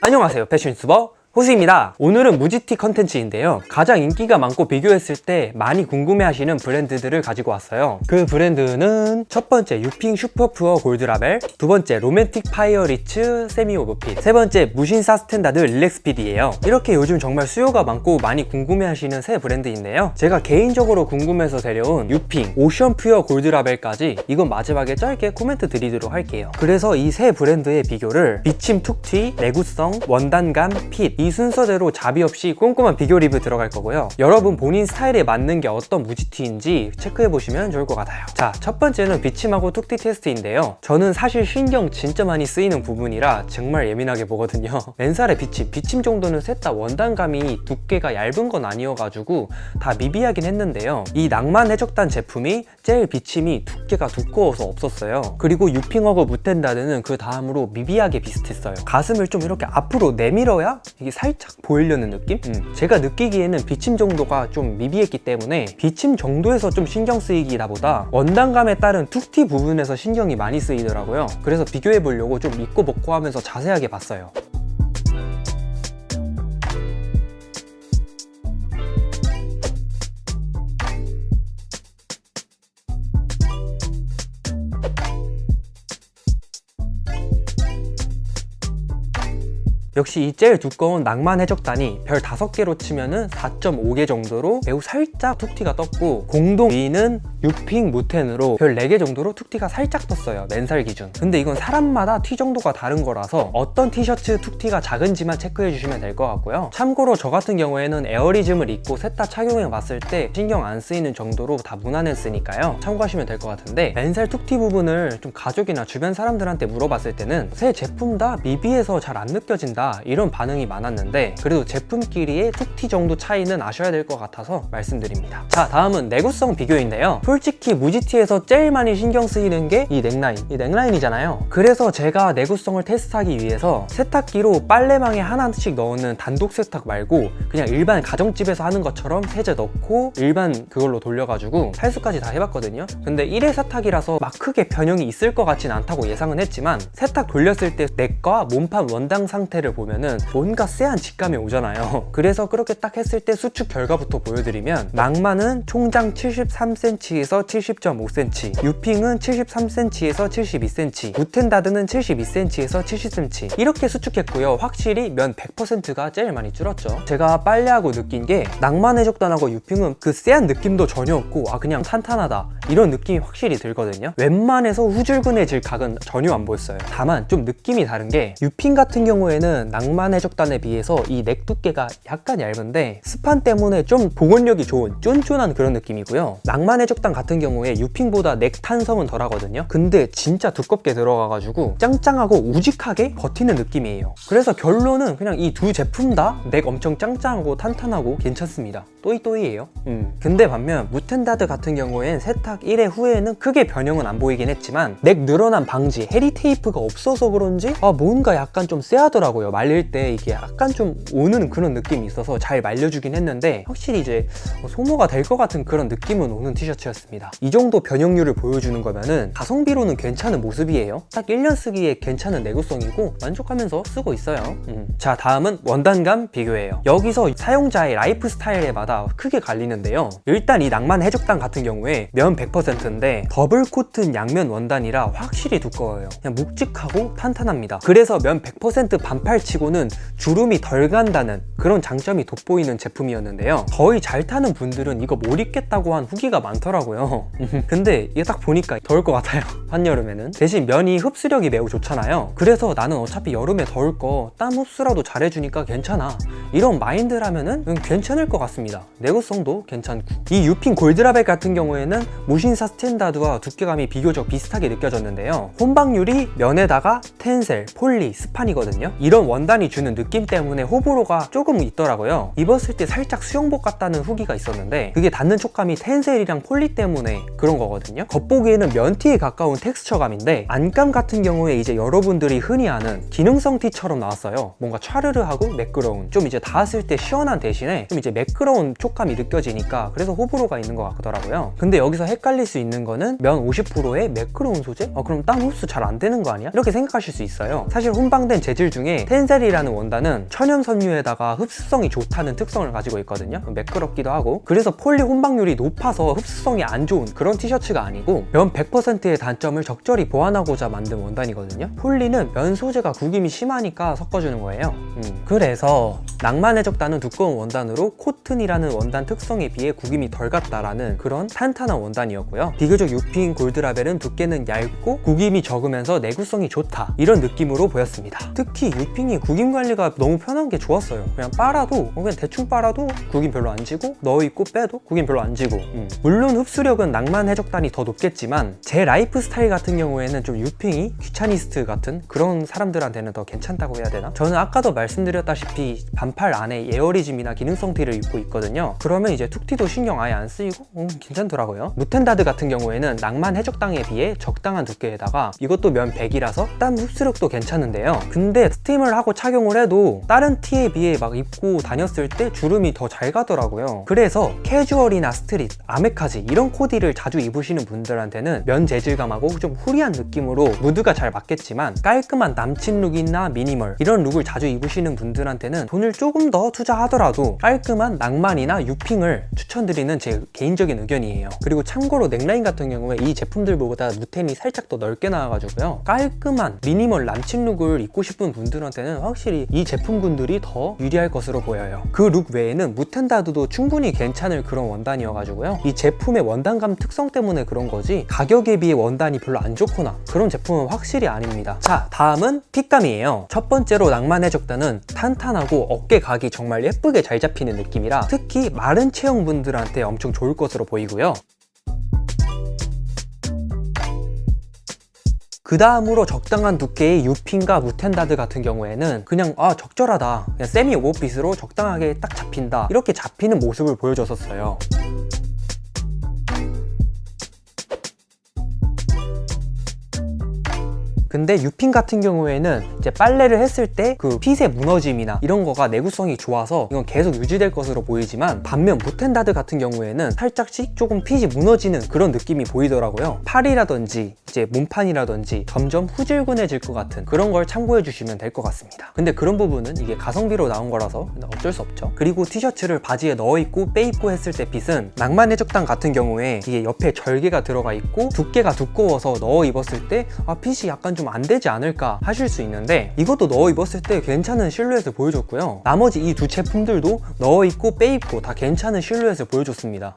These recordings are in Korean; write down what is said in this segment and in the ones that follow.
안녕하세요. 패션 유튜버 호수입니다. 오늘은 무지티 컨텐츠인데요. 가장 인기가 많고 비교했을 때 많이 궁금해하시는 브랜드들을 가지고 왔어요. 그 브랜드는 첫 번째 유핑 슈퍼푸어 골드라벨 두 번째 로맨틱 파이어 리츠 세미 오버핏 세 번째 무신사 스탠다드 릴렉스피드예요. 이렇게 요즘 정말 수요가 많고 많이 궁금해하시는 새 브랜드인데요. 제가 개인적으로 궁금해서 데려온 유핑 오션 퓨어 골드라벨까지 이건 마지막에 짧게 코멘트 드리도록 할게요. 그래서 이 세 브랜드의 비교를 비침 툭튀, 내구성, 원단감, 핏이 순서대로 자비 없이 꼼꼼한 비교 리뷰 들어갈 거고요. 여러분 본인 스타일에 맞는 게 어떤 무지티인지 체크해 보시면 좋을 것 같아요. 자 첫 번째는 비침하고 툭튀 테스트인데요. 저는 사실 신경 진짜 많이 쓰이는 부분이라 정말 예민하게 보거든요. 맨살의 비침, 비침 정도는 셋 다 원단감이 두께가 얇은 건 아니어가지고 다 미비하긴 했는데요. 이 낭만 해적단 제품이 제일 비침이 두께가 두꺼워서 없었어요. 그리고 유핑하고 무텐다드는 그 다음으로 미비하게 비슷했어요. 가슴을 좀 이렇게 앞으로 내밀어야 이게 살짝 보이려는 느낌? 음, 제가 느끼기에는 비침 정도가 좀 미비했기 때문에 비침 정도에서 좀 신경 쓰이기다 보다 원단감에 따른 툭튀 부분에서 신경이 많이 쓰이더라고요. 그래서 비교해 보려고 좀 믿고 먹고 하면서 자세하게 봤어요 역시 이 제일 두꺼운 낭만 해적단이 별 5개로 치면은 4.5개 정도로 매우 살짝 툭티가 떴고 공동 2위는 유핑 무텐으로 별 4개 정도로 툭티가 살짝 떴어요 맨살 기준. 근데 이건 사람마다 티 정도가 다른 거라서 어떤 티셔츠 툭티가 작은지만 체크해 주시면 될 것 같고요. 참고로 저 같은 경우에는 에어리즘을 입고 셋 다 착용해 봤을 때 신경 안 쓰이는 정도로 다 무난했으니까요. 참고하시면 될 것 같은데 맨살 툭티 부분을 좀 가족이나 주변 사람들한테 물어봤을 때는 새 제품 다 미비해서 잘 안 느껴진다 이런 반응이 많았는데 그래도 제품끼리의 툭티 정도 차이는 아셔야 될 것 같아서 말씀드립니다. 자 다음은 내구성 비교인데요. 솔직히 무지티에서 제일 많이 신경 쓰이는 게 이 넥라인. 이 넥라인이잖아요. 그래서 제가 내구성을 테스트하기 위해서 세탁기로 빨래망에 하나씩 넣는 단독 세탁 말고 그냥 일반 가정집에서 하는 것처럼 세제 넣고 일반 그걸로 돌려가지고 탈수까지 다 해봤거든요. 근데 1회 세탁이라서 막 크게 변형이 있을 것 같진 않다고 예상은 했지만 세탁 돌렸을 때 넥과 몸판 원당 상태를 보면은 뭔가 쎄한 직감이 오잖아요. 그래서 그렇게 딱 했을 때 수축 결과부터 보여드리면 낭만은 총장 73cm에서 70.5cm 유핑은 73cm에서 72cm 무텐다드는 72cm에서 70cm 이렇게 수축했고요. 확실히 면 100%가 제일 많이 줄었죠. 제가 빨래하고 느낀 게 낭만 해적단하고 유핑은 그 쎄한 느낌도 전혀 없고 아 그냥 탄탄하다. 이런 느낌이 확실히 들거든요. 웬만해서 후줄근해질 각은 전혀 안 보였어요. 다만 좀 느낌이 다른 게 유핑 같은 경우에는 낭만 해적단에 비해서 이 넥 두께가 약간 얇은데 스판 때문에 좀 복원력이 좋은 쫀쫀한 그런 느낌이고요. 낭만 해적단 같은 경우에 유핑보다 넥 탄성은 덜하거든요. 근데 진짜 두껍게 들어가가지고 짱짱하고 우직하게 버티는 느낌이에요. 그래서 결론은 그냥 이 두 제품 다 넥 엄청 짱짱하고 탄탄하고 괜찮습니다. 또이또이예요. 음. 근데 반면 무텐다드 같은 경우엔 세탁 1회 후에는 크게 변형은 안 보이긴 했지만 넥 늘어난 방지 헤리 테이프가 없어서 그런지 아 뭔가 약간 좀 쎄하더라고요 말릴 때 이게 약간 좀 오는 그런 느낌이 있어서 잘 말려주긴 했는데 확실히 이제 뭐 소모가 될 것 같은 그런 느낌은 오는 티셔츠였습니다. 이 정도 변형률을 보여주는 거면은 가성비로는 괜찮은 모습이에요. 딱 1년 쓰기에 괜찮은 내구성이고 만족하면서 쓰고 있어요. 음. 자 다음은 원단감 비교예요. 여기서 사용자의 라이프 스타일에마다 크게 갈리는데요. 일단 이 낭만 해적단 같은 경우에 면 100%인데 더블 코튼 양면 원단이라 확실히 두꺼워요. 그냥 묵직하고 탄탄합니다. 그래서 면 100% 반팔 치고는 주름이 덜 간다는 그런 장점이 돋보이는 제품이었는데요. 거의 잘 타는 분들은 이거 못 입겠다고 한 후기가 많더라고요. 근데 이게 딱 보니까 더울 것 같아요. 한여름에는. 대신 면이 흡수력이 매우 좋잖아요. 그래서 나는 어차피 여름에 더울 거 땀 흡수라도 잘해주니까 괜찮아. 이런 마인드라면은 음, 괜찮을 것 같습니다. 내구성도 괜찮고. 이 유핑 골드라벨 같은 경우에는 무신사 스탠다드와 두께감이 비교적 비슷하게 느껴졌는데요. 혼방률이 면에다가 텐셀, 폴리, 스판이거든요. 이런 원단이 주는 느낌 때문에 호불호가 조금 있더라고요 입었을 때 살짝 수영복 같다는 후기가 있었는데 그게 닿는 촉감이 텐셀이랑 폴리 때문에 그런 거거든요 겉보기에는 면티에 가까운 텍스처감인데 안감 같은 경우에 이제 여러분들이 흔히 아는 기능성 티처럼 나왔어요 뭔가 촤르르하고 매끄러운 좀 이제 닿았을 때 시원한 대신에 좀 이제 매끄러운 촉감이 느껴지니까 그래서 호불호가 있는 것 같더라고요. 근데 여기서 헷갈릴 수 있는 거는 면 50%의 매끄러운 소재? 어, 그럼 땀 흡수 잘 안 되는 거 아니야? 이렇게 생각하실 수 있어요. 사실 혼방된 재질 중에 텐 셀이라는 원단은 천연 섬유에다가 흡수성이 좋다는 특성을 가지고 있거든요. 매끄럽기도 하고 그래서 폴리 혼방률이 높아서 흡수성이 안 좋은 그런 티셔츠가 아니고 면 100%의 단점을 적절히 보완하고자 만든 원단이거든요. 폴리는 면 소재가 구김이 심하니까 섞어주는 거예요. 음, 그래서 낭만의 적다는 두꺼운 원단으로 코튼이라는 원단 특성에 비해 구김이 덜 갔다라는 그런 탄탄한 원단이었고요. 비교적 유핑 골드라벨은 두께는 얇고 구김이 적으면서 내구성이 좋다 이런 느낌으로 보였습니다. 특히 유핑 이 구김 관리가 너무 편한 게 좋았어요. 그냥 빨아도 그냥 대충 빨아도 구김 별로 안 지고 넣어 있고 빼도 구김 별로 안 지고 음. 물론 흡수력은 낭만 해적단이 더 높겠지만 제 라이프 스타일 같은 경우에는 좀 유핑이 귀차니스트 같은 그런 사람들한테는 더 괜찮다고 해야 되나? 저는 아까도 말씀드렸다시피 반팔 안에 에어리즘이나 기능성 티를 입고 있거든요. 그러면 이제 툭티도 신경 아예 안 쓰이고 음, 괜찮더라고요. 무텐다드 같은 경우에는 낭만 해적당에 비해 적당한 두께에다가 이것도 면 100이라서 땀 흡수력도 괜찮은데요. 근데 스팀을 하고 착용을 해도 다른 티에 비해 막 입고 다녔을 때 주름이 더 잘 가더라고요. 그래서 캐주얼이나 스트릿, 아메카지 이런 코디를 자주 입으시는 분들한테는 면 재질감하고 좀 후리한 느낌으로 무드가 잘 맞겠지만 깔끔한 남친 룩이나 미니멀 이런 룩을 자주 입으시는 분들한테는 돈을 조금 더 투자하더라도 깔끔한 낭만이나 유핑을 추천드리는 제 개인적인 의견이에요. 그리고 참고로 넥라인 같은 경우에 이 제품들보다 무텐이 살짝 더 넓게 나와가지고요. 깔끔한 미니멀 남친 룩을 입고 싶은 분들한테는 확실히 이 제품군들이 더 유리할 것으로 보여요. 그 룩 외에는 무텐다드도 충분히 괜찮을 그런 원단이어가지고요. 이 제품의 원단감 특성 때문에 그런 거지 가격에 비해 원단이 별로 안 좋거나 그런 제품은 확실히 아닙니다. 자, 다음은 핏감이에요. 첫 번째로 낭만의 적단은 탄탄하고 어깨 각이 정말 예쁘게 잘 잡히는 느낌이라 특히 마른 체형분들한테 엄청 좋을 것으로 보이고요. 그 다음으로 적당한 두께의 유핀과 무텐다드 같은 경우에는 그냥 아 적절하다. 그냥 세미 오버핏으로 적당하게 딱 잡힌다. 이렇게 잡히는 모습을 보여줬었어요 근데 유핀 같은 경우에는 이제 빨래를 했을 때 그 핏의 무너짐이나 이런 거가 내구성이 좋아서 이건 계속 유지될 것으로 보이지만 반면 무텐다드 같은 경우에는 살짝씩 조금 핏이 무너지는 그런 느낌이 보이더라고요. 팔이라든지 이제 몸판이라든지 점점 후질근해질 것 같은 그런 걸 참고해 주시면 될 것 같습니다. 근데 그런 부분은 이게 가성비로 나온 거라서 어쩔 수 없죠. 그리고 티셔츠를 바지에 넣어 입고 빼 입고 했을 때 핏은 낭만의 적당 같은 경우에 이게 옆에 절개가 들어가 있고 두께가 두꺼워서 넣어 입었을 때 아 핏이 약간 좀 안 되지 않을까 하실 수 있는데 이것도 넣어 입었을 때 괜찮은 실루엣을 보여줬고요. 나머지 이 두 제품들도 넣어 입고 빼 입고 다 괜찮은 실루엣을 보여줬습니다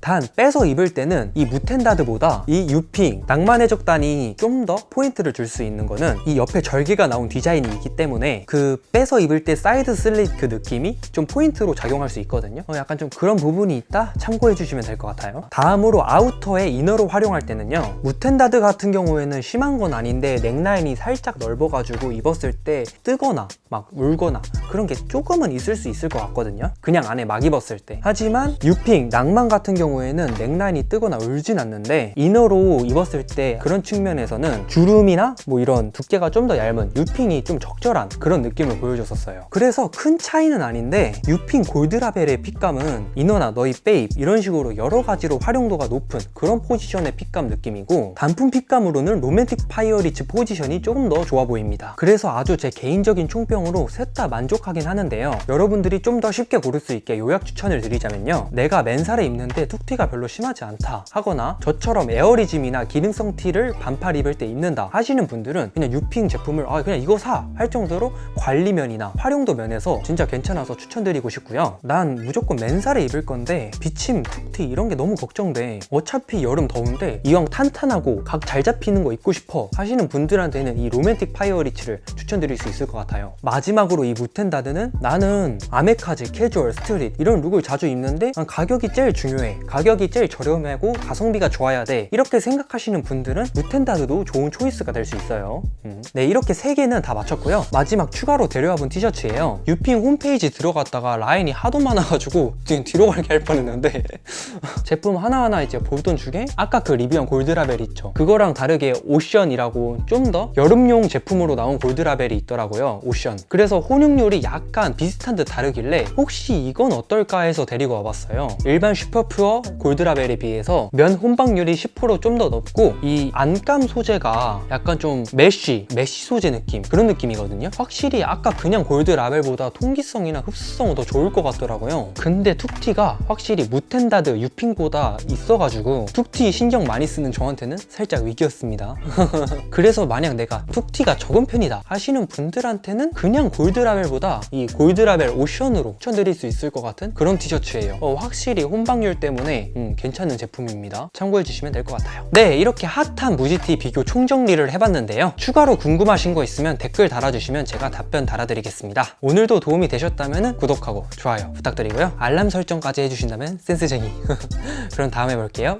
단 빼서 입을 때는 이 무텐다드보다 이 유핑 낭만의 적단이 좀 더 포인트를 줄 수 있는 거는 이 옆에 절개가 나온 디자인이 있기 때문에 그 빼서 입을 때 사이드 슬릿 그 느낌이 좀 포인트로 작용할 수 있거든요. 어, 약간 좀 그런 부분이 있다? 참고해 주시면 될 것 같아요. 다음으로 아우터에 이너로 활용할 때는요. 무텐다드 같은 경우에는 심한 건 아닌데 넥라인이 살짝 넓어가지고 입었을 때 뜨거나 막 울거나 그런 게 조금은 있을 수 있을 것 같거든요. 그냥 안에 막 입었을 때. 하지만 유핑 낭만 같은 경우 에는 넥라인이 뜨거나 울진 않는데 이너로 입었을 때 그런 측면에서는 주름이나 뭐 이런 두께가 좀 더 얇은 유핑이 좀 적절한 그런 느낌을 보여줬었어요. 그래서 큰 차이는 아닌데 유핑 골드라벨의 핏감은 이너나 너희 베입 이런 식으로 여러 가지로 활용도가 높은 그런 포지션의 핏감 느낌이고 단품 핏감으로는 로맨틱 파이어리츠 포지션이 조금 더 좋아 보입니다. 그래서 아주 제 개인적인 총평으로 셋 다 만족하긴 하는데요. 여러분들이 좀 더 쉽게 고를 수 있게 요약 추천을 드리자면요. 내가 맨살에 입는데 툭티가 별로 심하지 않다 하거나 저처럼 에어리즘이나 기능성 티를 반팔 입을 때 입는다 하시는 분들은 그냥 유핑 제품을 아 그냥 이거 사 할 정도로 관리면이나 활용도 면에서 진짜 괜찮아서 추천드리고 싶고요. 난 무조건 맨살에 입을 건데 비침, 툭티 이런 게 너무 걱정돼. 어차피 여름 더운데 이왕 탄탄하고 각 잘 잡히는 거 입고 싶어 하시는 분들한테는 이 로맨틱 파이어리치를 추천드릴 수 있을 것 같아요. 마지막으로 이 무텐다드는 나는 아메카지, 캐주얼, 스트릿 이런 룩을 자주 입는데 난 가격이 제일 중요해 가격이 제일 저렴하고 가성비가 좋아야 돼. 이렇게 생각하시는 분들은 무텐다드도 좋은 초이스가 될 수 있어요. 음. 네 이렇게 세 개는 다 맞췄고요. 마지막 추가로 데려와본 티셔츠예요. 유핑 홈페이지 들어갔다가 라인이 하도 많아가지고 지금 뒤로 갈게 할 뻔했는데. 제품 하나하나 이제 보던 중에 아까 그 리뷰한 골드라벨 있죠. 그거랑 다르게 오션이라고 좀 더 여름용 제품으로 나온 골드라벨 라벨이 있더라고요 오션. 그래서 혼육률이 약간 비슷한 듯 다르길래 혹시 이건 어떨까 해서 데리고 와봤어요. 일반 슈퍼퓨어 골드 라벨에 비해서 면 혼방률이 10%좀 더 높고 이 안감 소재가 약간 좀 메쉬 메쉬 소재 느낌 그런 느낌이거든요. 확실히 아까 그냥 골드 라벨보다 통기성이나 흡수성은 더 좋을 것 같더라고요. 근데 툭티가 확실히 무텐다드 유핑보다 있어가지고 툭티 신경 많이 쓰는 저한테는 살짝 위기였습니다. 그래서 만약 내가 툭티가 적은 편이다 하시는 분들한테는 그냥 골드라벨보다 이 골드라벨 오션으로 추천드릴 수 있을 것 같은 그런 티셔츠예요. 어, 확실히 혼방률 때문에 음, 괜찮은 제품입니다. 참고해 주시면 될 것 같아요. 네 이렇게 핫한 무지티 비교 총정리를 해봤는데요. 추가로 궁금하신 거 있으면 댓글 달아주시면 제가 답변 달아드리겠습니다. 오늘도 도움이 되셨다면 구독하고 좋아요 부탁드리고요. 알람 설정까지 해주신다면 센스쟁이. 그럼 다음에 볼게요